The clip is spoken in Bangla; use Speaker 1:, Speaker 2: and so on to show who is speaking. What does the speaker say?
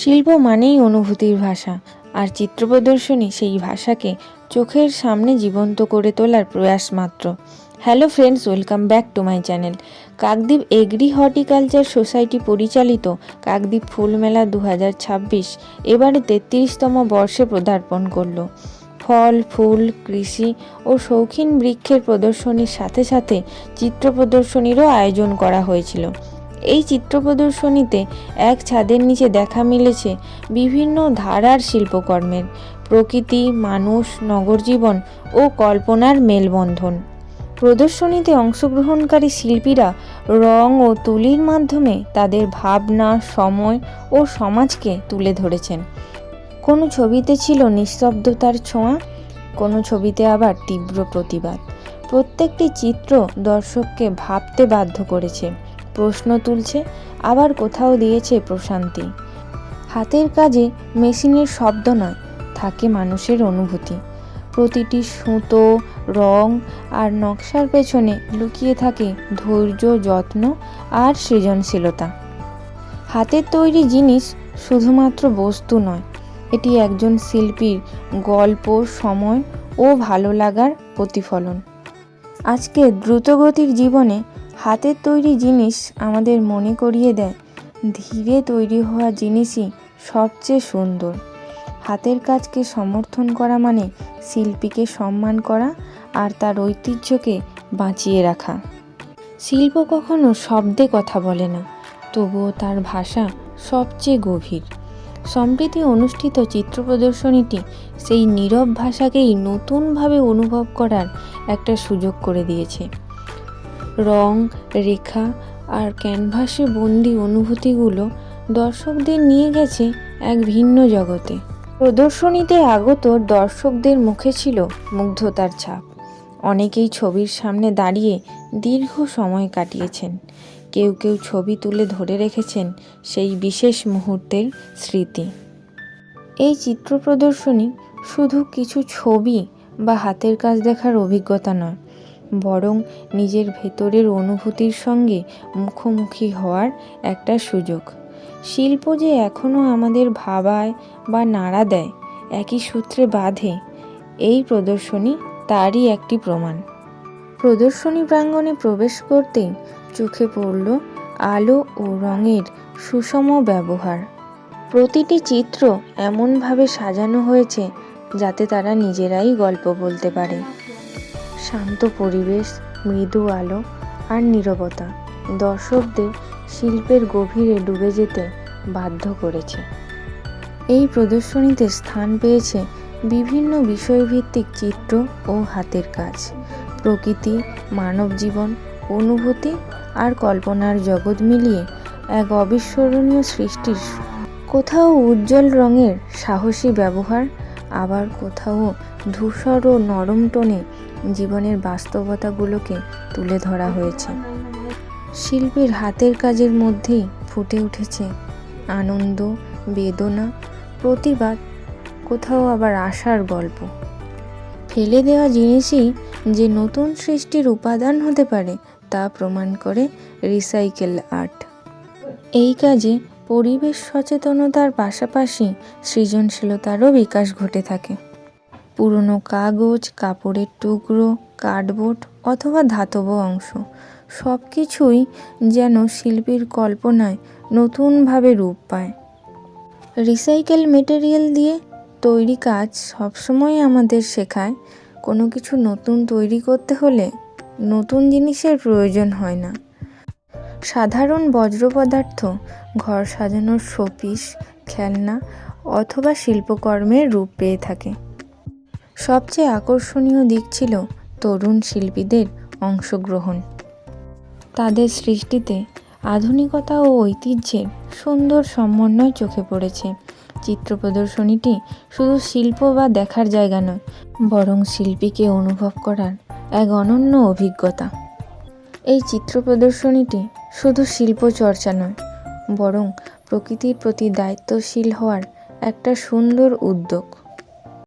Speaker 1: শিল্প মানেই অনুভূতির ভাষা, আর চিত্র প্রদর্শনী সেই ভাষাকে চোখের সামনে জীবন্ত করে তোলার প্রয়াস মাত্র। Hello friends welcome back to my channel Kakdwip agri horticulture society পরিচালিত কাকদ্বীপ ফুল মেলা দু হাজার ছাব্বিশ এবারে তেত্রিশতম বর্ষে পদার্পণ করল। ফল, ফুল, কৃষি ও শৌখিন বৃক্ষের প্রদর্শনীর সাথে সাথে চিত্র প্রদর্শনীরও আয়োজন করা হয়েছিল। এই চিত্র প্রদর্শনীতে এক ছাদের নিচে দেখা মিলেছে বিভিন্ন ধারার শিল্পকর্মের, প্রকৃতি, মানুষ নগর জীবন ও কল্পনার মেলবন্ধন। প্রদর্শনীতে অংশগ্রহণকারী শিল্পীরা রং ও তুলির মাধ্যমে তাদের ভাবনা, সময় ও সমাজকে তুলে ধরেছেন। কোনো ছবিতে ছিল নিস্তব্ধতার ছোঁয়া, কোনো ছবিতে আবার তীব্র প্রতিবাদ। প্রত্যেকটি চিত্র দর্শককে ভাবতে বাধ্য করেছে। প্রশ্ন তুলছে, আবার কোথাও দিয়েছে প্রশান্তি। হাতের কাজে মেশিনের শব্দ নয়, থাকে মানুষের অনুভূতি। প্রতিটি সুতো, রং আর নকশার পেছনে লুকিয়ে থাকে ধৈর্য, যত্ন আর সৃজনশীলতা। হাতের তৈরি জিনিস শুধুমাত্র বস্তু নয়, এটি একজন শিল্পীর গল্প, সময় ও ভালো লাগার প্রতিফলন। আজকে দ্রুতগতির জীবনে হাতের তৈরি জিনিস আমাদের মনে করিয়ে দেয়। ধীরে তৈরি হওয়া জিনিসই সবচেয়ে সুন্দর। হাতের কাজকে সমর্থন করা মানে শিল্পীকে সম্মান করা আর তার ঐতিহ্যকে বাঁচিয়ে রাখা। শিল্প কখনো শব্দে কথা বলে না, তবুও তার ভাষা সবচেয়ে গভীর। সম্প্রতি অনুষ্ঠিত চিত্র প্রদর্শনীটি সেই নীরব ভাষাকেই নতুনভাবে অনুভব করার একটা সুযোগ করে দিয়েছে। রং, রেখা আর ক্যানভাসে বন্দি অনুভূতিগুলো দর্শকদের নিয়ে গেছে এক ভিন্ন জগতে। প্রদর্শনীতে আগত দর্শকদের মুখে ছিল মুগ্ধতার ছাপ। অনেকেই ছবির সামনে দাঁড়িয়ে দীর্ঘ সময় কাটিয়েছেন। কেউ কেউ ছবি তুলে ধরে রেখেছেন সেই বিশেষ মুহূর্তের স্মৃতি। এই চিত্র প্রদর্শনী শুধু কিছু ছবি বা হাতের কাজ দেখার অভিজ্ঞতা নয় বরং নিজের ভেতরের অনুভূতির সঙ্গে মুখোমুখি হওয়ার একটা সুযোগ। শিল্প যে এখনও আমাদের ভাবায় বা নাড়া দেয়, একই সূত্রে বাঁধে, এই প্রদর্শনী তারই একটি প্রমাণ। প্রদর্শনী প্রাঙ্গণে প্রবেশ করতেই চোখে পড়ল আলো ও রঙের সুষম ব্যবহার। প্রতিটি চিত্র এমনভাবে সাজানো হয়েছে যাতে তারা নিজেরাই গল্প বলতে পারে। শান্ত পরিবেশ, মৃদু আলো আর নীরবতা দর্শকদের শিল্পের গভীরে ডুবে যেতে বাধ্য করেছে। এই প্রদর্শনীতে স্থান পেয়েছে বিভিন্ন বিষয়ভিত্তিক চিত্র ও হাতের কাজ। প্রকৃতি মানব জীবন অনুভূতি আর কল্পনার জগৎ মিলিয়ে এক অবিস্মরণীয় সৃষ্টির কোথাও উজ্জ্বল রঙের সাহসী ব্যবহার, আবার কোথাও ধূসর ও নরম টোনে জীবনের বাস্তবতাগুলোকে তুলে ধরা হয়েছে। শিল্পীর হাতের কাজের মধ্যেই ফুটে উঠেছে আনন্দ, বেদনা, প্রতিবাদ, কোথাও আবার আশার গল্প। ফেলে দেওয়া জিনিসই যে নতুন সৃষ্টির উপাদান হতে পারে তা প্রমাণ করে রিসাইকেল আর্ট। এই কাজে পরিবেশ সচেতনতার পাশাপাশি সৃজনশীলতারও বিকাশ ঘটে থাকে। পুরনো কাগজ, কাপড়ের টুকরো, কার্ডবোর্ড অথবা ধাতব অংশ। সব কিছুই যেন শিল্পীর কল্পনায় নতুনভাবে রূপ পায়। রিসাইকেল মেটেরিয়াল দিয়ে তৈরি কাজ সবসময় আমাদের শেখায়, কোনো কিছু নতুন তৈরি করতে হলে নতুন জিনিসের প্রয়োজন হয় না। সাধারণ বজ্র পদার্থ, ঘর সাজানোর শোপিস, খেলনা অথবা শিল্পকর্মের রূপ পেয়ে থাকে। সবচেয়ে আকর্ষণীয় দিক ছিল তরুণ শিল্পীদের অংশগ্রহণ। তাদের সৃষ্টিতে আধুনিকতা ও ঐতিহ্যের সুন্দর সমন্বয় চোখে পড়েছে। চিত্র প্রদর্শনীটি শুধু শিল্প বা দেখার জায়গা নয়, বরং শিল্পীকে অনুভব করার এক অনন্য অভিজ্ঞতা। এই চিত্র প্রদর্শনীটি শুধু শিল্প চর্চা নয়, বরং প্রকৃতির প্রতি দায়িত্বশীল হওয়ার একটা সুন্দর উদ্যোগ।